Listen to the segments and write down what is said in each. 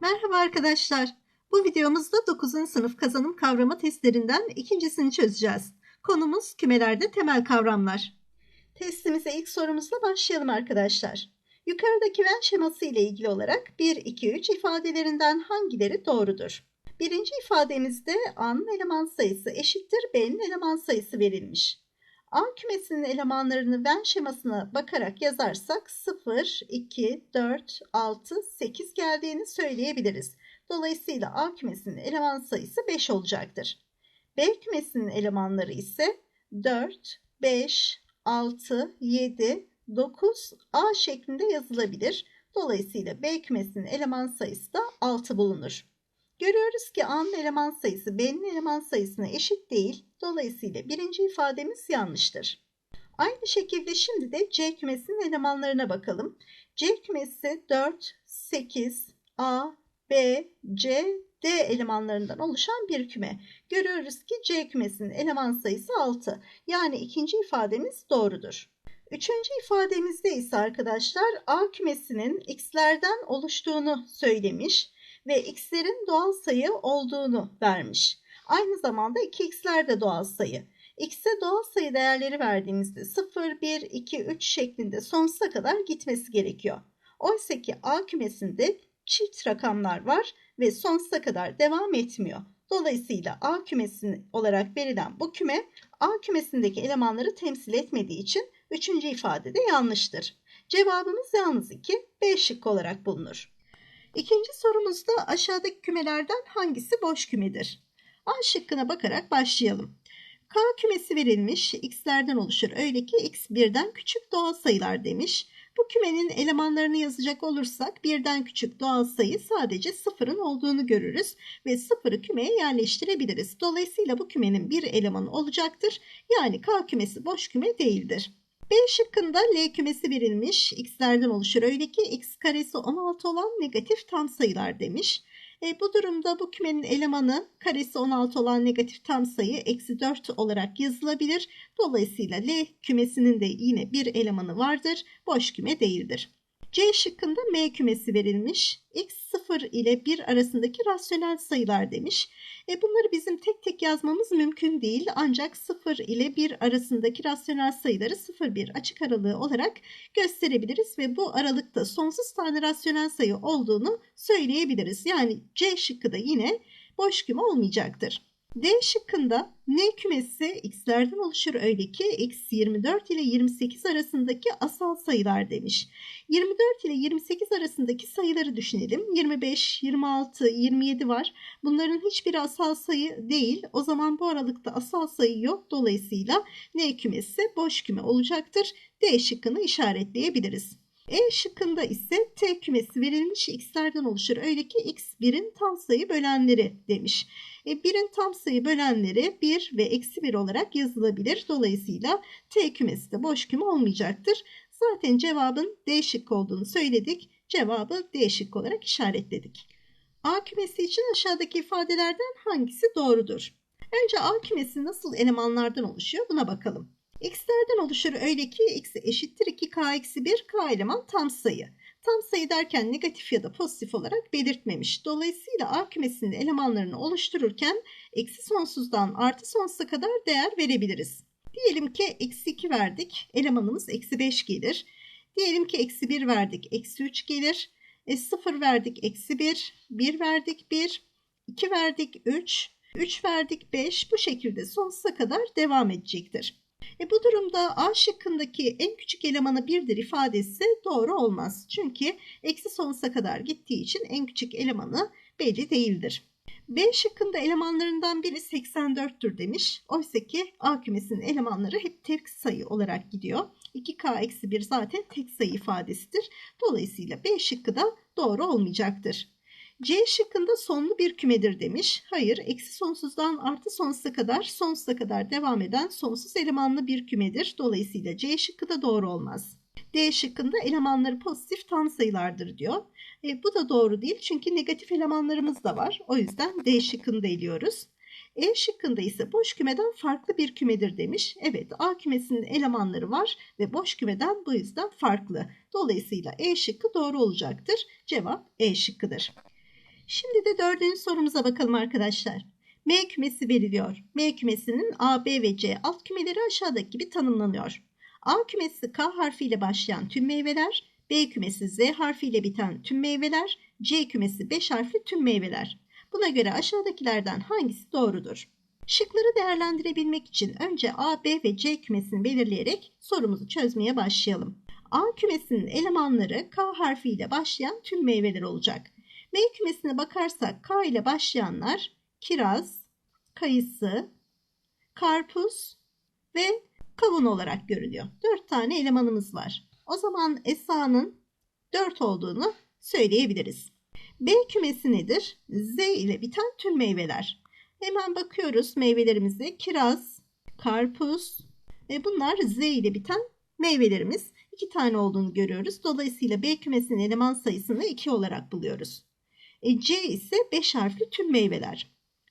Merhaba arkadaşlar. Bu videomuzda 9. sınıf kazanım kavrama testlerinden ikincisini çözeceğiz. Konumuz kümelerde temel kavramlar. Testimize ilk sorumuzla başlayalım arkadaşlar. Yukarıdaki Venn şeması ile ilgili olarak 1, 2, 3 ifadelerinden hangileri doğrudur? Birinci ifademizde A'nın eleman sayısı eşittir B'nin eleman sayısı verilmiş. A kümesinin elemanlarını Venn şemasına bakarak yazarsak 0, 2, 4, 6, 8 geldiğini söyleyebiliriz. Dolayısıyla A kümesinin eleman sayısı 5 olacaktır. B kümesinin elemanları ise 4, 5, 6, 7, 9, A şeklinde yazılabilir. Dolayısıyla B kümesinin eleman sayısı da 6 bulunur. Görüyoruz ki A'nın eleman sayısı B'nin eleman sayısına eşit değil. Dolayısıyla birinci ifademiz yanlıştır. Aynı şekilde şimdi de C kümesinin elemanlarına bakalım. C kümesi 4, 8, A, B, C, D elemanlarından oluşan bir küme. Görüyoruz ki C kümesinin eleman sayısı 6. Yani ikinci ifademiz doğrudur. Üçüncü ifademizde ise arkadaşlar A kümesinin x'lerden oluştuğunu söylemiş ve x'lerin doğal sayı olduğunu vermiş. Aynı zamanda 2x'ler de doğal sayı. x'e doğal sayı değerleri verdiğimizde 0, 1, 2, 3 şeklinde sonsuza kadar gitmesi gerekiyor. Oysa ki A kümesinde çift rakamlar var ve sonsuza kadar devam etmiyor. Dolayısıyla A kümesi olarak verilen bu küme A kümesindeki elemanları temsil etmediği için üçüncü ifade de yanlıştır. Cevabımız yalnız 2, B şıkkı olarak bulunur. İkinci sorumuzda aşağıdaki kümelerden hangisi boş kümedir? A şıkkına bakarak başlayalım. K kümesi verilmiş, x'lerden oluşur. Öyle ki x birden küçük doğal sayılar demiş. Bu kümenin elemanlarını yazacak olursak birden küçük doğal sayı sadece sıfırın olduğunu görürüz ve sıfırı kümeye yerleştirebiliriz. Dolayısıyla bu kümenin bir elemanı olacaktır. Yani K kümesi boş küme değildir. B şıkkında L kümesi verilmiş. X'lerden oluşur. Öyle ki x karesi 16 olan negatif tam sayılar demiş. E, bu durumda bu kümenin elemanı karesi 16 olan negatif tam sayı eksi 4 olarak yazılabilir. Dolayısıyla L kümesinin de yine bir elemanı vardır. Boş küme değildir. C şıkkında M kümesi verilmiş. X 0 ile 1 arasındaki rasyonel sayılar demiş. E bunları bizim tek tek yazmamız mümkün değil. Ancak 0 ile 1 arasındaki rasyonel sayıları 0-1 açık aralığı olarak gösterebiliriz. Ve bu aralıkta sonsuz tane rasyonel sayı olduğunu söyleyebiliriz. Yani C şıkkı da yine boş küme olmayacaktır. D şıkkında N kümesi x'lerden oluşur öyle ki x 24 ile 28 arasındaki asal sayılar demiş. 24 ile 28 arasındaki sayıları düşünelim. 25, 26, 27 var. Bunların hiçbiri asal sayı değil. O zaman bu aralıkta asal sayı yok. Dolayısıyla N kümesi boş küme olacaktır. D şıkkını işaretleyebiliriz. E şıkkında ise T kümesi verilmiş x'lerden oluşur. Öyle ki x birin tam sayı bölenleri demiş. E, birin tam sayı bölenleri 1 ve eksi 1 olarak yazılabilir. Dolayısıyla T kümesi de boş küme olmayacaktır. Zaten cevabın D şıkkı olduğunu söyledik. Cevabı D şıkkı olarak işaretledik. A kümesi için aşağıdaki ifadelerden hangisi doğrudur? Önce A kümesi nasıl elemanlardan oluşuyor buna bakalım. X'lerden oluşur öyle ki x eşittir 2k eksi 1 k eleman tam sayı. Tam sayı derken negatif ya da pozitif olarak belirtmemiş. Dolayısıyla A kümesinin elemanlarını oluştururken eksi sonsuzdan artı sonsuza kadar değer verebiliriz. Diyelim ki eksi 2 verdik. Elemanımız eksi 5 gelir. Diyelim ki eksi 1 verdik. Eksi 3 gelir. E, 0 verdik. Eksi 1. 1 verdik. 1. 2 verdik. 3. 3 verdik. 5. Bu şekilde sonsuza kadar devam edecektir. E bu durumda A şıkkındaki en küçük elemanı birdir ifadesi doğru olmaz. Çünkü eksi sonsuza kadar gittiği için en küçük elemanı belli değildir. B şıkkında elemanlarından biri 84'tür demiş. Oysa ki A kümesinin elemanları hep tek sayı olarak gidiyor. 2K-1 zaten tek sayı ifadesidir. Dolayısıyla B şıkkı da doğru olmayacaktır. C şıkkında sonlu bir kümedir demiş. Hayır, eksi sonsuzdan artı sonsuza kadar sonsuza kadar devam eden sonsuz elemanlı bir kümedir. Dolayısıyla C şıkkı da doğru olmaz. D şıkkında elemanları pozitif tam sayılardır diyor. E, bu da doğru değil çünkü negatif elemanlarımız da var. O yüzden D şıkkını eliyoruz. E şıkkında ise boş kümeden farklı bir kümedir demiş. Evet A kümesinin elemanları var ve boş kümeden bu yüzden farklı. Dolayısıyla E şıkkı doğru olacaktır. Cevap E şıkkıdır. Şimdi de dördüncü sorumuza bakalım arkadaşlar. M kümesi veriliyor. M kümesinin A, B ve C alt kümeleri aşağıdaki gibi tanımlanıyor. A kümesi K harfiyle başlayan tüm meyveler, B kümesi Z harfiyle biten tüm meyveler, C kümesi 5 harfli tüm meyveler. Buna göre aşağıdakilerden hangisi doğrudur? Şıkları değerlendirebilmek için önce A, B ve C kümesini belirleyerek sorumuzu çözmeye başlayalım. A kümesinin elemanları K harfiyle başlayan tüm meyveler olacak. M kümesine bakarsak K ile başlayanlar kiraz, kayısı, karpuz ve kavun olarak görülüyor. 4 tane elemanımız var. O zaman Esa'nın 4 olduğunu söyleyebiliriz. B kümesi nedir? Z ile biten tüm meyveler. Hemen bakıyoruz meyvelerimize. Kiraz, karpuz ve bunlar Z ile biten meyvelerimiz. 2 tane olduğunu görüyoruz. Dolayısıyla B kümesinin eleman sayısını 2 olarak buluyoruz. E, C ise 5 harfli tüm meyveler.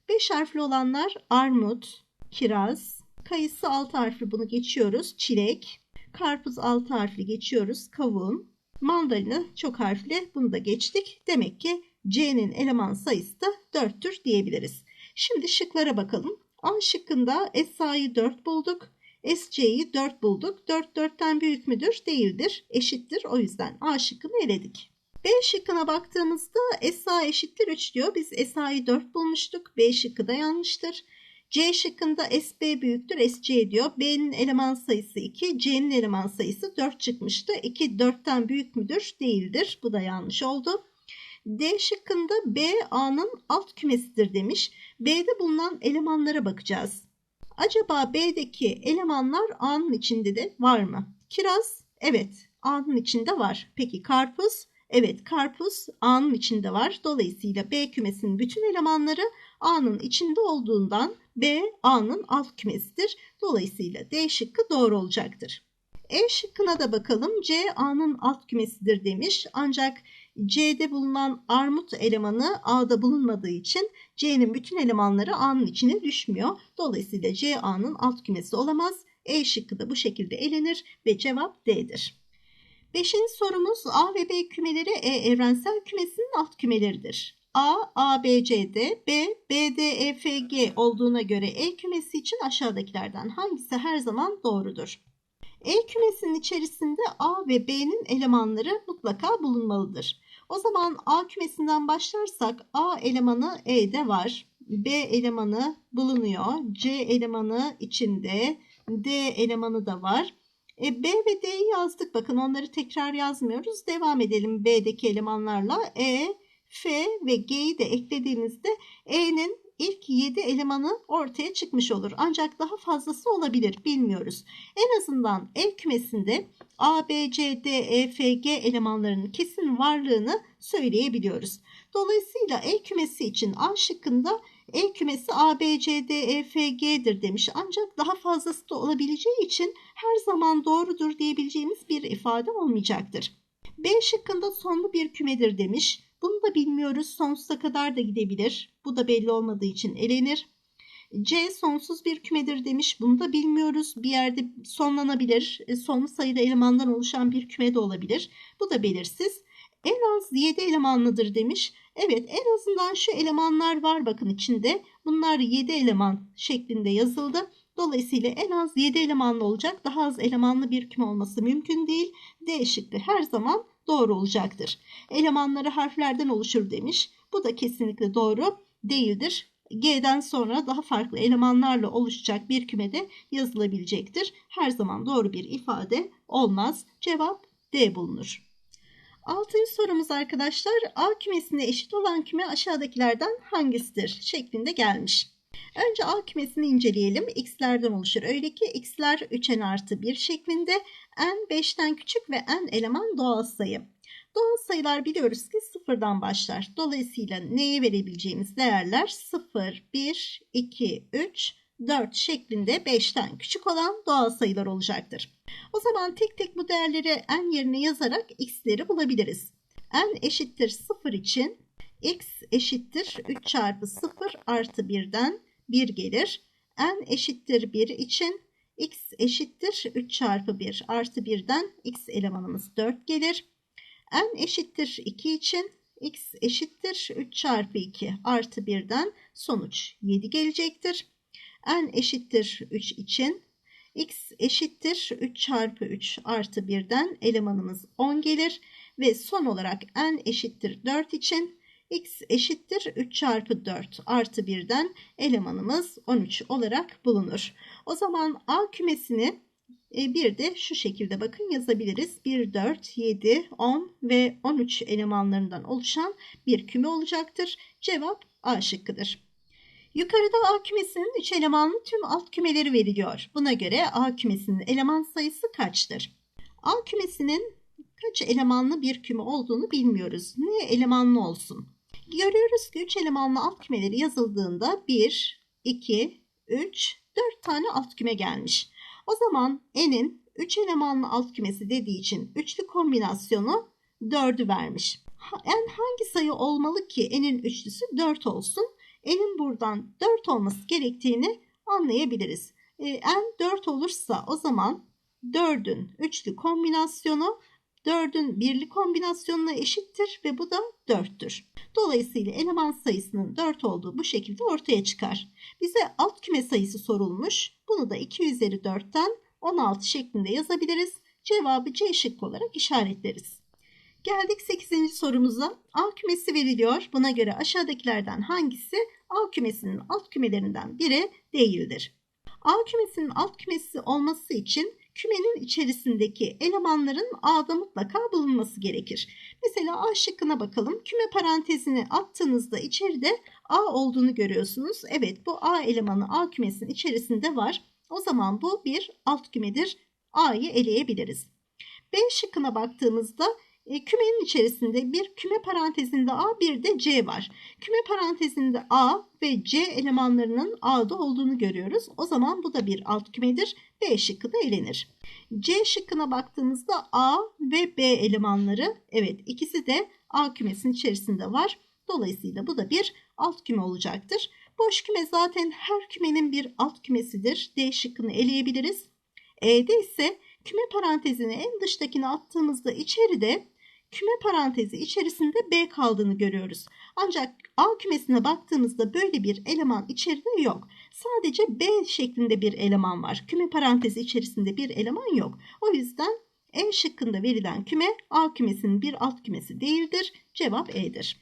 5 harfli olanlar armut, kiraz, kayısı 6 harfli bunu geçiyoruz. Çilek, karpuz 6 harfli geçiyoruz. Kavun, mandalina çok harfli bunu da geçtik. Demek ki C'nin eleman sayısı da 4'tür diyebiliriz. Şimdi şıklara bakalım. A şıkkında Esa'yı 4 bulduk. SC'yi 4 bulduk. 4 4'ten büyük müdür? Değildir. Eşittir. O yüzden A şıkkını eledik. B şıkkına baktığımızda SA eşittir 3 diyor. Biz SA'yı 4 bulmuştuk. B şıkkı da yanlıştır. C şıkkında SB büyüktür SC diyor. B'nin eleman sayısı 2, C'nin eleman sayısı 4 çıkmıştı. 2 4'ten büyük müdür? Değildir. Bu da yanlış oldu. D şıkkında B A'nın alt kümesidir demiş. B'de bulunan elemanlara bakacağız. Acaba B'deki elemanlar A'nın içinde de var mı? Kiraz evet A'nın içinde var. Peki karpuz Evet karpuz A'nın içinde var. Dolayısıyla B kümesinin bütün elemanları A'nın içinde olduğundan B A'nın alt kümesidir. Dolayısıyla D şıkkı doğru olacaktır. E şıkkına da bakalım. C A'nın alt kümesidir demiş. Ancak C'de bulunan armut elemanı A'da bulunmadığı için C'nin bütün elemanları A'nın içine düşmüyor. Dolayısıyla C A'nın alt kümesi olamaz. E şıkkı da bu şekilde elenir ve cevap D'dir. Beşinci sorumuz A ve B kümeleri E evrensel kümesinin alt kümeleridir. A, A, B, C, D, B, B, D, E, F, G olduğuna göre E kümesi için aşağıdakilerden hangisi her zaman doğrudur? E kümesinin içerisinde A ve B'nin elemanları mutlaka bulunmalıdır. O zaman A kümesinden başlarsak A elemanı E'de var. B elemanı bulunuyor. C elemanı içinde. D elemanı da var. E, B ve D'yi yazdık. Bakın onları tekrar yazmıyoruz. Devam edelim B'deki elemanlarla. E, F ve G'yi de eklediğimizde E'nin ilk 7 elemanı ortaya çıkmış olur. Ancak daha fazlası olabilir bilmiyoruz. En azından E kümesinde A, B, C, D, E, F, G elemanlarının kesin varlığını söyleyebiliyoruz. Dolayısıyla E kümesi için A şıkkında E kümesi A, B, C, D, E, F, G'dir demiş. Ancak daha fazlası da olabileceği için her zaman doğrudur diyebileceğimiz bir ifade olmayacaktır. B şıkkında sonlu bir kümedir demiş. Bunu da bilmiyoruz. Sonsuza kadar da gidebilir. Bu da belli olmadığı için elenir. C sonsuz bir kümedir demiş. Bunu da bilmiyoruz. Bir yerde sonlanabilir. E, sonlu sayıda elemandan oluşan bir küme de olabilir. Bu da belirsiz. En az 7 elemanlıdır demiş. Evet en azından şu elemanlar var bakın içinde. Bunlar 7 eleman şeklinde yazıldı. Dolayısıyla en az 7 elemanlı olacak. Daha az elemanlı bir küme olması mümkün değil. D şıkkı her zaman doğru olacaktır. Elemanları harflerden oluşur demiş. Bu da kesinlikle doğru değildir. G'den sonra daha farklı elemanlarla oluşacak bir kümede yazılabilecektir. Her zaman doğru bir ifade olmaz. Cevap D bulunur. Altıncı sorumuz arkadaşlar A kümesine eşit olan küme aşağıdakilerden hangisidir şeklinde gelmiş. Önce A kümesini inceleyelim. X'lerden oluşur. Öyle ki X'ler 3n artı 1 şeklinde n 5'ten küçük ve n eleman doğal sayı. Doğal sayılar biliyoruz ki sıfırdan başlar. Dolayısıyla neye verebileceğimiz değerler 0, 1, 2, 3, 4 şeklinde 5'ten küçük olan doğal sayılar olacaktır. O zaman tek tek bu değerleri n yerine yazarak x'leri bulabiliriz. n eşittir 0 için x eşittir 3 çarpı 0 artı 1'den 1 gelir. n eşittir 1 için x eşittir 3 çarpı 1 artı 1'den x elemanımız 4 gelir. n eşittir 2 için x eşittir 3 çarpı 2 artı 1'den sonuç 7 gelecektir. N eşittir 3 için x eşittir 3 çarpı 3 artı 1'den elemanımız 10 gelir. Ve son olarak n eşittir 4 için x eşittir 3 çarpı 4 artı 1'den elemanımız 13 olarak bulunur. O zaman A kümesini e, bir de şu şekilde bakın yazabiliriz. 1, 4, 7, 10 ve 13 elemanlarından oluşan bir küme olacaktır. Cevap A şıkkıdır. Yukarıda A kümesinin 3 elemanlı tüm alt kümeleri veriliyor. Buna göre A kümesinin eleman sayısı kaçtır? A kümesinin kaç elemanlı bir küme olduğunu bilmiyoruz. Ne elemanlı olsun? Görüyoruz ki 3 elemanlı alt kümeleri yazıldığında 1, 2, 3, 4 tane alt küme gelmiş. O zaman n'in 3 elemanlı alt kümesi dediği için üçlü kombinasyonu 4'ü vermiş. En hangi sayı olmalı ki n'in üçlüsü 4 olsun? N'in buradan 4 olması gerektiğini anlayabiliriz. E, n 4 olursa o zaman 4'ün üçlü kombinasyonu 4'ün birli kombinasyonuna eşittir ve bu da 4'tür. Dolayısıyla eleman sayısının 4 olduğu bu şekilde ortaya çıkar. Bize alt küme sayısı sorulmuş. Bunu da 2 üzeri 4'ten 16 şeklinde yazabiliriz. Cevabı C şıkkı olarak işaretleriz. Geldik 8. sorumuza. A kümesi veriliyor. Buna göre aşağıdakilerden hangisi A kümesinin alt kümelerinden biri değildir? A kümesinin alt kümesi olması için kümenin içerisindeki elemanların A'da mutlaka bulunması gerekir. Mesela A şıkkına bakalım. Küme parantezini attığınızda içeride A olduğunu görüyorsunuz. Evet bu A elemanı A kümesinin içerisinde var. O zaman bu bir alt kümedir. A'yı eleyebiliriz. B şıkkına baktığımızda e, kümenin içerisinde bir küme parantezinde A bir de C var. Küme parantezinde A ve C elemanlarının A'da olduğunu görüyoruz. O zaman bu da bir alt kümedir. B şıkkı da elenir. C şıkkına baktığımızda A ve B elemanları evet ikisi de A kümesinin içerisinde var. Dolayısıyla bu da bir alt küme olacaktır. Boş küme zaten her kümenin bir alt kümesidir. D şıkkını eleyebiliriz. E'de ise küme parantezini en dıştakine attığımızda içeride küme parantezi içerisinde B kaldığını görüyoruz. Ancak A kümesine baktığımızda böyle bir eleman içeride yok. Sadece B şeklinde bir eleman var. Küme parantezi içerisinde bir eleman yok. O yüzden E şıkkında verilen küme A kümesinin bir alt kümesi değildir. Cevap E'dir.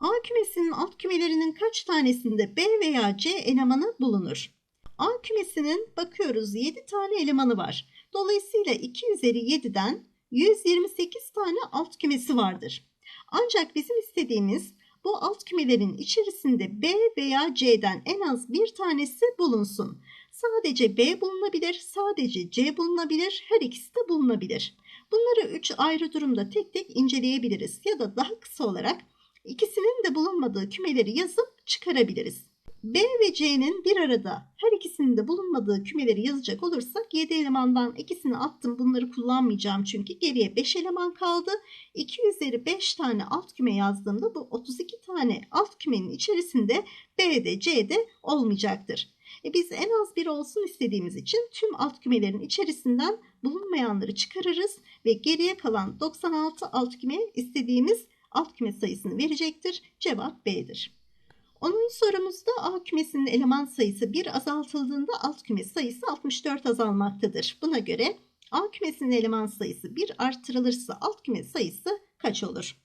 A kümesinin alt kümelerinin kaç tanesinde B veya C elemanı bulunur? A kümesinin bakıyoruz 7 tane elemanı var. Dolayısıyla 2 üzeri 7'den 128 tane alt kümesi vardır. Ancak bizim istediğimiz bu alt kümelerin içerisinde B veya C'den en az bir tanesi bulunsun. Sadece B bulunabilir, sadece C bulunabilir, her ikisi de bulunabilir. Bunları 3 ayrı durumda tek tek inceleyebiliriz ya da daha kısa olarak ikisinin de bulunmadığı kümeleri yazıp çıkarabiliriz. B ve C'nin bir arada her ikisinin de bulunmadığı kümeleri yazacak olursak 7 elemandan ikisini attım. Bunları kullanmayacağım çünkü geriye 5 eleman kaldı. 2 üzeri 5 tane alt küme yazdığımda bu 32 tane alt kümenin içerisinde B'de C'de olmayacaktır. E biz en az bir olsun istediğimiz için tüm alt kümelerin içerisinden bulunmayanları çıkarırız ve geriye kalan 96 alt küme istediğimiz alt küme sayısını verecektir. Cevap B'dir. 10. sorumuzda A kümesinin eleman sayısı 1 azaltıldığında alt küme sayısı 64 azalmaktadır. Buna göre A kümesinin eleman sayısı 1 artırılırsa alt küme sayısı kaç olur?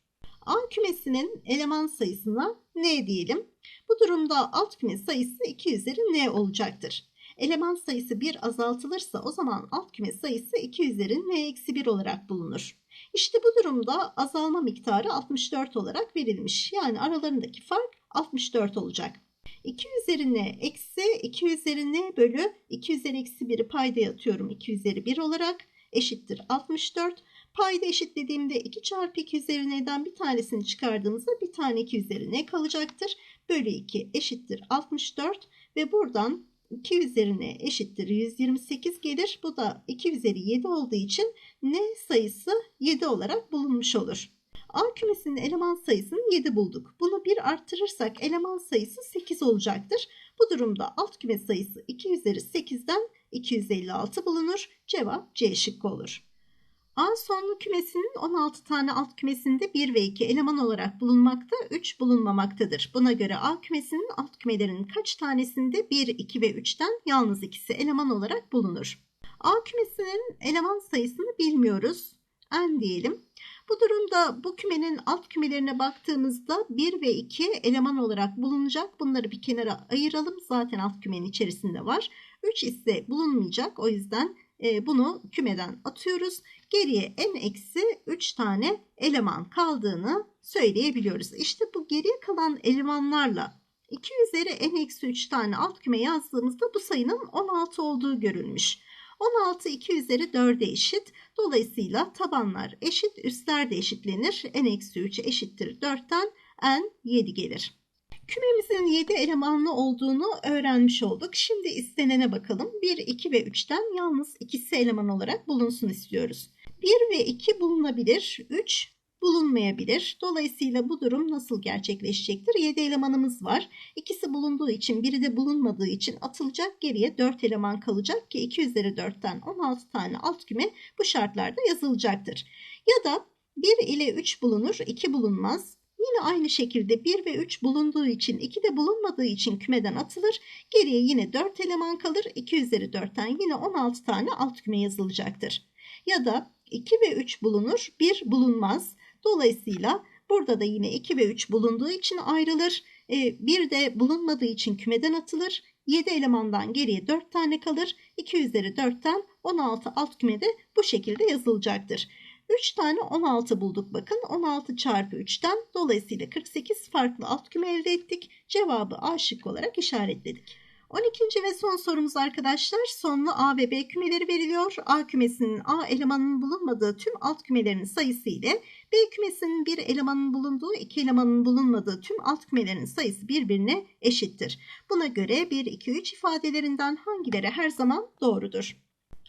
A kümesinin eleman sayısına n diyelim. Bu durumda alt küme sayısı 2 üzeri n olacaktır. Eleman sayısı 1 azaltılırsa o zaman alt küme sayısı 2 üzeri n eksi 1 olarak bulunur. İşte bu durumda azalma miktarı 64 olarak verilmiş. Yani aralarındaki fark 64 olacak. 2 üzerine eksi 2 üzerine bölü 2 üzeri eksi 1'i payda atıyorum 2 üzeri 1 olarak eşittir 64. Payda eşitlediğimde 2 çarpı 2 üzeri n'den bir tanesini çıkardığımızda bir tane 2 üzeri n kalacaktır. Bölü 2 eşittir 64 ve buradan 2 üzerine eşittir 128 gelir. Bu da 2 üzeri 7 olduğu için n sayısı 7 olarak bulunmuş olur. A kümesinin eleman sayısını 7 bulduk. Bunu bir arttırırsak eleman sayısı 8 olacaktır. Bu durumda alt küme sayısı 2 üzeri 8'den 256 bulunur. Cevap C şıkkı olur. A sonlu kümesinin 16 tane alt kümesinde 1 ve 2 eleman olarak bulunmakta, 3 bulunmamaktadır. Buna göre A kümesinin alt kümelerinin kaç tanesinde 1, 2 ve 3'ten yalnız ikisi eleman olarak bulunur? A kümesinin eleman sayısını bilmiyoruz. N diyelim. Bu durumda bu kümenin alt kümelerine baktığımızda 1 ve 2 eleman olarak bulunacak. Bunları bir kenara ayıralım. Zaten alt kümenin içerisinde var. 3 ise bulunmayacak. O yüzden e, bunu kümeden atıyoruz. Geriye n eksi 3 tane eleman kaldığını söyleyebiliyoruz. İşte bu geriye kalan elemanlarla 2 üzeri n eksi 3 tane alt küme yazdığımızda bu sayının 16 olduğu görülmüş. 16 2 üzeri 4'e eşit. Dolayısıyla tabanlar eşit, üstler de eşitlenir. n eksi 3 eşittir 4'ten n 7 gelir. Kümemizin 7 elemanlı olduğunu öğrenmiş olduk. Şimdi istenene bakalım. 1, 2 ve 3'ten yalnız ikisi eleman olarak bulunsun istiyoruz. 1 ve 2 bulunabilir. 3 bulunmayabilir. Dolayısıyla bu durum nasıl gerçekleşecektir? 7 elemanımız var. İkisi bulunduğu için biri de bulunmadığı için atılacak. Geriye 4 eleman kalacak ki 2 üzeri 4'ten 16 tane alt küme bu şartlarda yazılacaktır. Ya da 1 ile 3 bulunur, 2 bulunmaz. Yine aynı şekilde 1 ve 3 bulunduğu için 2 de bulunmadığı için kümeden atılır. Geriye yine 4 eleman kalır. 2 üzeri 4'ten yine 16 tane alt küme yazılacaktır. Ya da 2 ve 3 bulunur, 1 bulunmaz. Dolayısıyla burada da yine 2 ve 3 bulunduğu için ayrılır. 1 e, de bulunmadığı için kümeden atılır. 7 elemandan geriye 4 tane kalır. 2 üzeri 4'ten 16 alt kümede bu şekilde yazılacaktır. 3 tane 16 bulduk bakın. 16 çarpı 3'ten dolayısıyla 48 farklı alt küme elde ettik. Cevabı A şık olarak işaretledik. 12. ve son sorumuz arkadaşlar. Sonlu A ve B kümeleri veriliyor. A kümesinin A elemanının bulunmadığı tüm alt kümelerin sayısı ile B kümesinin bir elemanın bulunduğu iki elemanın bulunmadığı tüm alt kümelerin sayısı birbirine eşittir. Buna göre 1, 2, 3 ifadelerinden hangileri her zaman doğrudur?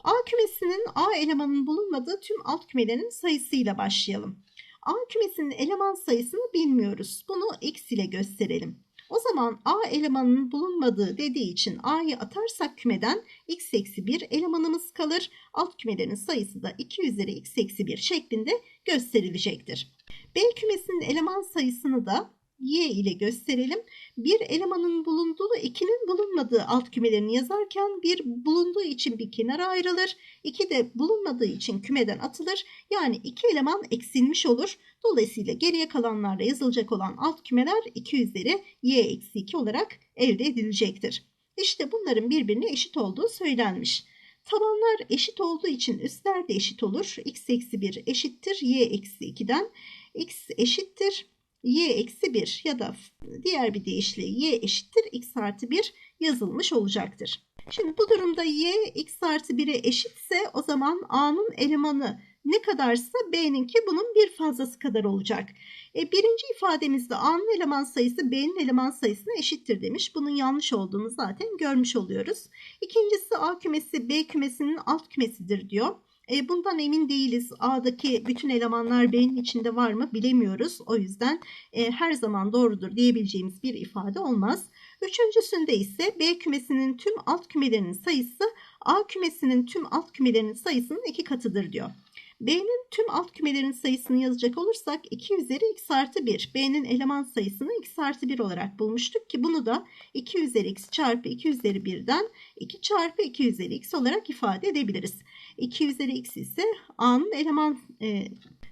A kümesinin A elemanının bulunmadığı tüm alt kümelerin sayısıyla başlayalım. A kümesinin eleman sayısını bilmiyoruz. Bunu x ile gösterelim. O zaman A elemanının bulunmadığı dediği için A'yı atarsak kümeden x eksi 1 elemanımız kalır. Alt kümelerin sayısı da 2 üzeri x eksi 1 şeklinde gösterilecektir. B kümesinin eleman sayısını da y ile gösterelim. Bir elemanın bulunduğu, ikinin bulunmadığı alt kümelerini yazarken bir bulunduğu için bir kenara ayrılır. iki de bulunmadığı için kümeden atılır. Yani iki eleman eksilmiş olur. Dolayısıyla geriye kalanlarla yazılacak olan alt kümeler 2 üzeri y eksi 2 olarak elde edilecektir. İşte bunların birbirine eşit olduğu söylenmiş. Tabanlar eşit olduğu için üstler de eşit olur. x eksi 1 eşittir y eksi 2'den. x eşittir y eksi 1 ya da diğer bir deyişle y eşittir x artı 1 yazılmış olacaktır. Şimdi bu durumda y x artı 1'e eşitse o zaman a'nın elemanı ne kadarsa b'ninki bunun bir fazlası kadar olacak. E, birinci ifademizde a'nın eleman sayısı b'nin eleman sayısına eşittir demiş. Bunun yanlış olduğunu zaten görmüş oluyoruz. İkincisi a kümesi b kümesinin alt kümesidir diyor. E, bundan emin değiliz. A'daki bütün elemanlar B'nin içinde var mı bilemiyoruz. O yüzden e, her zaman doğrudur diyebileceğimiz bir ifade olmaz. Üçüncüsünde ise B kümesinin tüm alt kümelerinin sayısı A kümesinin tüm alt kümelerinin sayısının iki katıdır diyor. B'nin tüm alt kümelerin sayısını yazacak olursak 2 üzeri x artı 1. B'nin eleman sayısını x artı 1 olarak bulmuştuk ki bunu da 2 üzeri x çarpı 2 üzeri 1'den 2 çarpı 2 üzeri x olarak ifade edebiliriz. 2 üzeri x ise A'nın eleman e,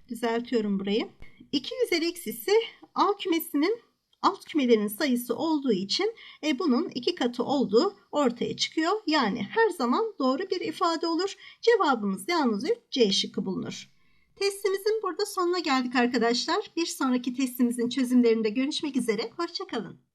düzeltiyorum burayı. 2 üzeri x ise A kümesinin alt kümelerin sayısı olduğu için e, bunun iki katı olduğu ortaya çıkıyor. Yani her zaman doğru bir ifade olur. Cevabımız yalnız C şıkkı bulunur. Testimizin burada sonuna geldik arkadaşlar. Bir sonraki testimizin çözümlerinde görüşmek üzere. Hoşçakalın.